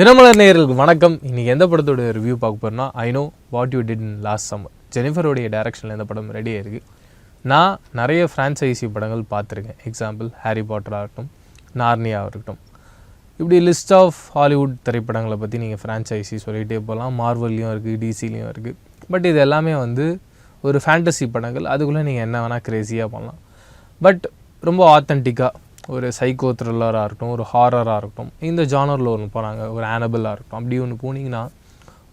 தினமலர் நேயர்களுக்கு வணக்கம். இன்னைக்கு எந்த படத்தோட ரிவ்யூ பார்க்க போகிறோம்னா I know what you did in last summer ஜெனிஃபருடைய டேரக்ஷனில் இந்த படம் ரெடியாக இருக்குது நான் நிறைய ஃப்ரான்ச்சைசி படங்கள் பார்த்துருக்கேன். எக்ஸாம்பிள் ஹாரி பாட்டராக இருக்கட்டும் நார்னியாக இருக்கட்டும் இப்படி லிஸ்ட் ஆஃப் ஹாலிவுட் திரைப்படங்களை பற்றி நீங்கள் ஃப்ரான்ச்சைசி சொல்லிகிட்டே போகலாம் மார்வல்லையும் இருக்குது டிசிலையும் இருக்குது பட் இது எல்லாமே வந்து ஒரு ஃபேண்டசி படங்கள். அதுக்குள்ளே நீங்கள் என்ன வேணால் க்ரேஸியாக பண்ணலாம் பட் ரொம்ப ஆத்தென்டிக்காக ஒரு சைக்கோ த்ரில்லராக இருக்கட்டும் ஒரு ஹாரராக இருக்கட்டும் இந்த ஜானரில் ஒன்று போனாங்க. ஒரு ஆனபிளாக இருக்கட்டும். அப்படி ஒன்று போனீங்கன்னா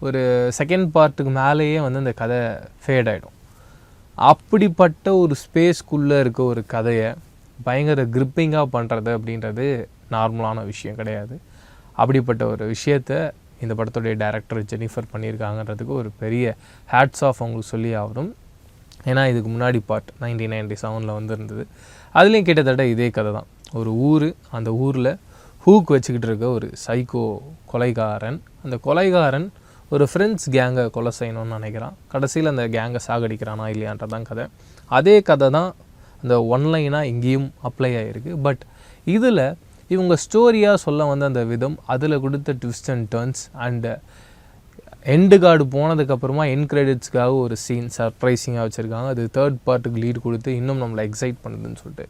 ஒரு செகண்ட் பார்ட்டுக்கு மேலேயே வந்து அந்த கதை ஃபேட் ஆகிடும் அப்படிப்பட்ட ஒரு ஸ்பேஸ்க்குள்ளே இருக்க ஒரு கதையை பயங்கர கிரிப்பிங்காக பண்ணுறது அப்படின்றது நார்மலான விஷயம் கிடையாது. அப்படிப்பட்ட ஒரு விஷயத்த இந்த படத்துடைய டைரக்டர் ஜெனிஃபர் பண்ணியிருக்காங்கன்றதுக்கு ஒரு பெரிய ஹேட்ஸ் ஆஃப் அவங்களுக்கு சொல்லி ஆகணும். ஏன்னா இதுக்கு முன்னாடி பார்ட் நைன்டீன் நைன்டி செவனில் வந்துருந்தது. அதுலேயும் கிட்டத்தட்ட இதே கதை தான் ஒரு ஊர் அந்த ஊரில் ஹூக் வச்சுக்கிட்டு இருக்க ஒரு சைக்கோ கொலைகாரன். அந்த கொலைகாரன் ஒரு ஃப்ரெண்ட்ஸ் கேங்கை கொலை செய்யணும்னு நினைக்கிறான். கடைசியில் அந்த கேங்கை சாகடிக்கிறானா இல்லையான்றதான் கதை. அதே கதை தான் அந்த ஒன்லைனாக இங்கேயும் அப்ளை ஆகிருக்கு பட் இதில் இவங்க ஸ்டோரியாக சொல்ல வந்த அந்த விதம் அதில் கொடுத்த twist and turns and end card போனதுக்கப்புறமா என் கிரெடிட்ஸ்க்காக ஒரு சீன் சர்ப்ரைசிங்காக வச்சுருக்காங்க. அது தேர்ட் பார்ட்டுக்கு லீட் கொடுத்து இன்னும் நம்மளை எக்ஸைட் பண்ணுதுன்னு சொல்லிட்டு.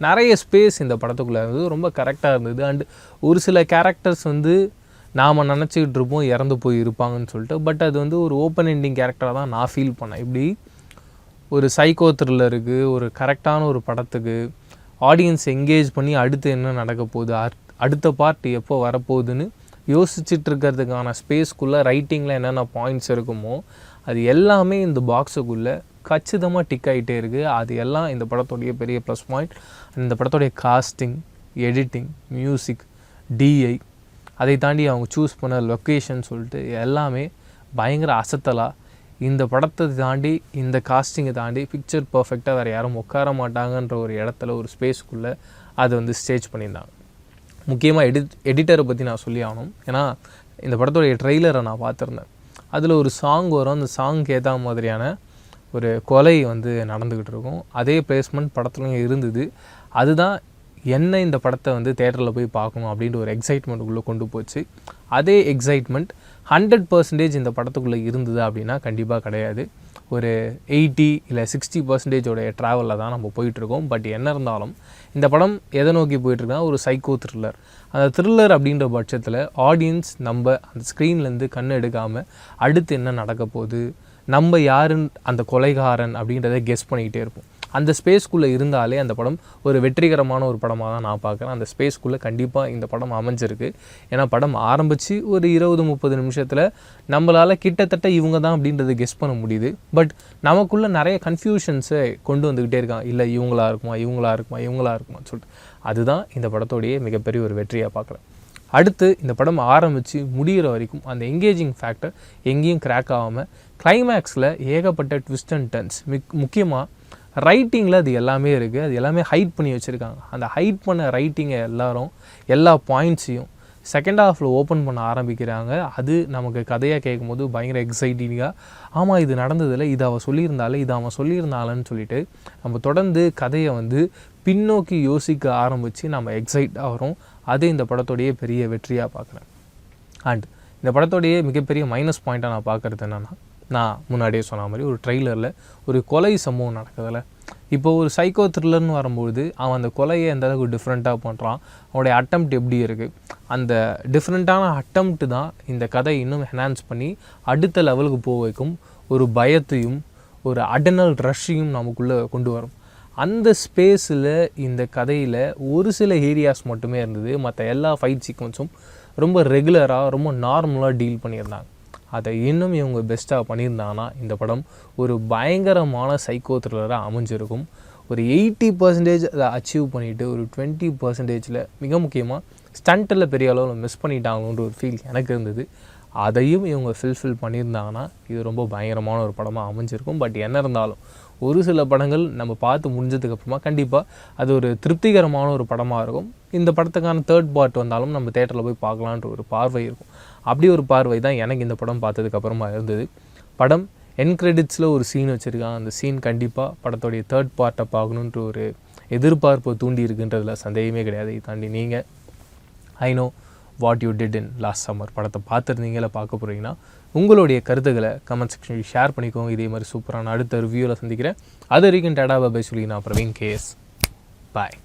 நிறைய ஸ்பேஸ் இந்த படத்துக்குள்ளே இருந்தது. ரொம்ப கரெக்டாக இருந்தது. அண்டு ஒரு சில கேரக்டர்ஸ் வந்து நாம் நினச்சிக்கிட்டு இருப்போம் இறந்து போய் இருப்பாங்கன்னு சொல்லிட்டு. பட் அது வந்து ஒரு ஓப்பன் எண்டிங் கேரக்டராக தான் நான் ஃபீல் பண்ணேன். இப்படி ஒரு சைக்கோ த்ரில்லருக்கு ஒரு கரெக்டான ஒரு படத்துக்கு ஆடியன்ஸ் எங்கேஜ் பண்ணி அடுத்து என்ன நடக்க போகுது அட்- அடுத்த பார்ட் எப்போ வரப்போகுதுன்னு யோசிச்சுட்டு இருக்கிறதுக்கான ஸ்பேஸ்க்குள்ளே ரைட்டிங்கில் என்னென்ன பாயிண்ட்ஸ் இருக்குமோ அது எல்லாமே இந்த பாக்ஸுக்குள்ளே கச்சிதமாக டிக் ஆகிட்டே இருக்குது அது எல்லாம் இந்த படத்துடைய பெரிய ப்ளஸ் பாயிண்ட் இந்த படத்துடைய காஸ்டிங் எடிட்டிங் மியூசிக் டிஐ அதை தாண்டி அவங்க சூஸ் பண்ண லொக்கேஷன் சொல்லிட்டு எல்லாமே பயங்கர அசத்தலாக இந்த படத்தை தாண்டி இந்த காஸ்டிங்கை தாண்டி பிக்சர் பர்ஃபெக்டாக வேறு யாரும் உட்கார மாட்டாங்கன்ற ஒரு இடத்துல ஒரு ஸ்பேஸ்க்குள்ளே அதை வந்து ஸ்டேஜ் பண்ணியிருந்தாங்க. முக்கியமாக எடிட் எடிட்டரை பற்றி நான் சொல்லி ஆகணும். ஏன்னா இந்த படத்துடைய ட்ரெய்லரை நான் பார்த்துருந்தேன். அதில் ஒரு சாங் வரும். அந்த சாங்க்கு ஏற்ற மாதிரியான ஒரு கொலை வந்து நடந்துக்கிட்டு இருக்கும். அதே பிளேஸ்மெண்ட் படத்துலையும் இருந்தது. அதுதான் என்ன இந்த படத்தை வந்து தேட்டரில் போய் பார்க்கணும் அப்படின்ற ஒரு எக்ஸைட்மெண்ட்டுக்குள்ளே கொண்டு போச்சு. அதே எக்ஸைட்மெண்ட் ஹண்ட்ரட் பர்சன்டேஜ் இந்த படத்துக்குள்ளே இருந்தது அப்படின்னா கண்டிப்பாக கிடையாது. ஒரு எயிட்டி இல்லை சிக்ஸ்டி பர்சன்டேஜோடைய ட்ராவலில் தான் நம்ம போயிட்டுருக்கோம் பட் என்ன இருந்தாலும் இந்த படம் எதை நோக்கி போயிட்டுருக்குன்னா ஒரு சைக்கோ த்ரில்லர் அந்த த்ரில்லர் அப்படின்ற பட்சத்தில் ஆடியன்ஸ் நம்ம அந்த ஸ்க்ரீன்லேருந்து கண் எடுக்காமல் அடுத்து என்ன நடக்க போகுது நம்ம யாருன்னு அந்த கொலைகாரன் அப்படின்றத கெஸ் பண்ணிக்கிட்டே இருப்போம். அந்த ஸ்பேஸ்க்குள்ளே இருந்தாலே அந்த படம் ஒரு வெற்றிகரமான ஒரு படமாக தான் நான் பார்க்குறேன். அந்த ஸ்பேஸ்க்குள்ளே கண்டிப்பாக இந்த படம் அமைஞ்சிருக்கு. ஏன்னா படம் ஆரம்பித்து ஒரு இருபது முப்பது நிமிஷத்தில் நம்மளால் கிட்டத்தட்ட இவங்க தான் அப்படின்றத கெஸ் பண்ண முடியுது. பட் நமக்குள்ளே நிறைய கன்ஃபியூஷன்ஸை கொண்டு வந்துக்கிட்டே இருக்கான் இல்லை இவங்களா இருக்குமா இவங்களா இருக்குமா இவங்களா இருக்குமா சொல்லிட்டு. அதுதான் இந்த படத்தோடைய மிகப்பெரிய ஒரு வெற்றியாக பார்க்குறேன். அடுத்து இந்த படம் ஆரம்பித்து முடிகிற வரைக்கும் அந்த எங்கேஜிங் ஃபேக்டர் எங்கேயும் கிராக் ஆகாமல் கிளைமேக்ஸில் ஏகப்பட்ட ட்விஸ்ட் அண்ட் டர்ன்ஸ் மிக் முக்கியமாக ரைட்டிங்கில் அது எல்லாமே இருக்குது அது எல்லாமே ஹைட் பண்ணி வச்சுருக்காங்க. அந்த ஹைட் பண்ண ரைட்டிங்கை எல்லாரும் எல்லா பாயிண்ட்ஸையும் செகண்ட் ஹாஃபில் ஓப்பன் பண்ண ஆரம்பிக்கிறாங்க. அது நமக்கு கதையாக கேட்கும்போது பயங்கர எக்ஸைட்டிங்காக ஆமாம் இது நடந்ததில்ல இது அவள் சொல்லியிருந்தாலே இது அவன் சொல்லியிருந்தாளன்னு சொல்லிட்டு நம்ம தொடர்ந்து கதையை வந்து பின்னோக்கி யோசிக்க ஆரம்பித்து நம்ம எக்ஸைட் ஆகிறோம். அது இந்த படத்தோடைய பெரிய வெற்றியாக பார்க்குறேன். அண்ட் இந்த படத்தோடைய மிகப்பெரிய மைனஸ் பாயிண்ட்டாக நான் பார்க்குறது என்னென்னா நான் முன்னாடியே சொன்ன மாதிரி ஒரு ட்ரெய்லரில் ஒரு கொலை சம்பவம் நடக்குதுல்ல. இப்போ ஒரு சைக்கோ த்ரில்லர்னு வரும்போது அவன் அந்த கொலையை எந்த அளவுக்கு டிஃப்ரெண்ட்டாக பண்ணுறான் அவனுடைய அட்டம்ப்ட் எப்படி இருக்குது அந்த டிஃப்ரெண்ட்டான அட்டம்ப்ட் தான் இந்த கதை இன்னும் என்ஹான்ஸ் பண்ணி அடுத்த லெவலுக்கு போக வைக்கும் ஒரு பயத்தையும் ஒரு அடனல் ரஷ்ஷையும் நமக்குள்ளே கொண்டு வரும். அந்த ஸ்பேஸில் இந்த கதையில் ஒரு சில ஏரியாஸ் மட்டுமே இருந்தது. மற்ற எல்லா ஃபைட் சீக்வன்ஸும் ரொம்ப ரெகுலராக ரொம்ப நார்மலாக டீல் பண்ணியிருந்தாங்க. அதை இன்னும் இவங்க பெஸ்ட்டாக பண்ணியிருந்தாங்கன்னா இந்த படம் ஒரு பயங்கரமான சைக்கோ த்ரில்லராக அமைஞ்சிருக்கும். ஒரு எயிட்டி பர்சன்டேஜ் அதை அச்சீவ் பண்ணிவிட்டு ஒரு டுவெண்ட்டி பர்சன்டேஜில் மிக முக்கியமாக ஸ்டண்ட்டில் பெரிய அளவில் மிஸ் பண்ணிட்டாங்களோன்ற ஒரு ஃபீல் எனக்கு இருந்தது. அதையும் இவங்க ஃபில்ஃபில் பண்ணியிருந்தாங்கன்னா இது ரொம்ப பயங்கரமான ஒரு படமாக அமைஞ்சிருக்கும். பட் என்ன இருந்தாலும் ஒரு சில படங்கள் நம்ம பார்த்து முடிஞ்சதுக்கப்புறமா கண்டிப்பாக அது ஒரு திருப்திகரமான ஒரு படமாக இருக்கும். இந்த படத்துக்கான தேர்ட் பார்ட் வந்தாலும் நம்ம தேட்டரில் போய் பார்க்கலான்ற ஒரு பார்வை இருக்கும். அப்படி ஒரு பார்வை தான் எனக்கு இந்த படம் பார்த்ததுக்கப்புறமா இருந்தது. படம் என் கிரெடிட்ஸில் ஒரு சீன் வச்சுருக்கான். அந்த சீன் கண்டிப்பாக படத்தோடைய தேர்ட் பார்ட்டை பார்க்கணுன்ற ஒரு எதிர்பார்ப்பை தூண்டி இருக்குன்றதில் சந்தேகமே கிடையாது. இதை தாண்டி நீங்கள் I know what you did in last summer படத்தை பார்த்துருந்தீங்களா? பார்க்க போகிறீங்கன்னா உங்களுடைய கருத்துக்களை கமெண்ட் செக்ஷனில் ஷேர் பண்ணிக்கோங்க. இதே மாதிரி சூப்பரான அடுத்த ரிவ்யூவில் சந்திக்கிறேன். அது வரைக்கும் டடா பை சொல்லி நான் பிரவீன் கேஎஸ் பாய்